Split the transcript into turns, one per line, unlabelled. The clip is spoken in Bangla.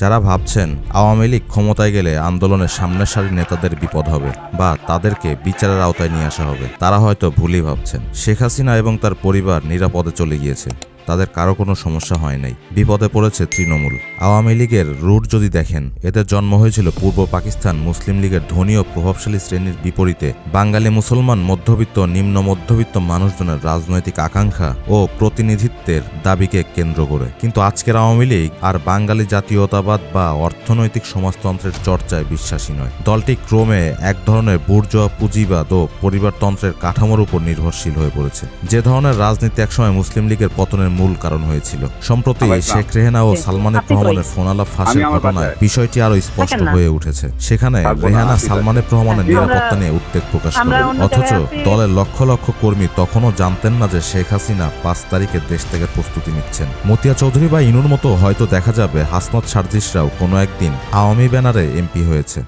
যারা ভাবছেন আওয়ামী লীগ ক্ষমতায় গেলে আন্দোলনের সামনের সারি নেতাদের বিপদ হবে বা তাদেরকে বিচারের আওতায় নিয়ে আসা হবে, তারা হয়তো ভুলই ভাবছেন। শেখ হাসিনা এবং তার পরিবার নিরাপদে চলে গিয়েছে। তাদের কারও কোনো সমস্যা হয় নাই। বিপদে পড়েছে তৃণমূল। আওয়ামী লীগের রুট যদি দেখেন এদের জন্ম হয়েছিল পূর্ব পাকিস্তান মুসলিম লীগের ধনী ও প্রভাবশালী শ্রেণির বিপরীতে। বাঙালি মুসলমান মধ্যবিত্ত, নিম্ন মধ্যবিত্ত মানুষজনের রাজনৈতিক আকাঙ্ক্ষা ও প্রতিনিধিত্বের দাবিকে কেন্দ্র করে। কিন্তু আজকের আওয়ামী লীগ আর বাঙালি জাতীয়তাবাদ বা অর্থনৈতিক সমাজতন্ত্রের চর্চায় বিশ্বাসী নয়। দলটি ক্রমে এক ধরনের বুর্জোয়া, পুঁজিবাদ ও পরিবারতন্ত্রের কাঠামোর উপর নির্ভরশীল হয়ে পড়েছে। যে ধরনের রাজনীতি একসময় মুসলিম লীগের পতনের মূল কারণ হয়েছিল। সম্প্রতি শেখ রেহেনা ও সালমানের রহমানের ফোনালাপ ফাঁসের ঘটনায় বিষয়টি আরও স্পষ্ট হয়ে উঠেছে। সেখানে রেহানা সালমানের রহমানের নিরাপত্তা নিয়ে উদ্বেগ প্রকাশ করে। অথচ দলের লক্ষ লক্ষ কর্মী তখনও জানতেন না যে শেখ হাসিনা পাঁচ তারিখে দেশ থেকে প্রস্তুতি নিচ্ছেন। মতিয়া চৌধুরী বা ইনুর মতো হয়তো দেখা যাবে হাসনাত সার্জিসরাও কোনো একদিন আওয়ামী ব্যানারে এমপি হয়েছে।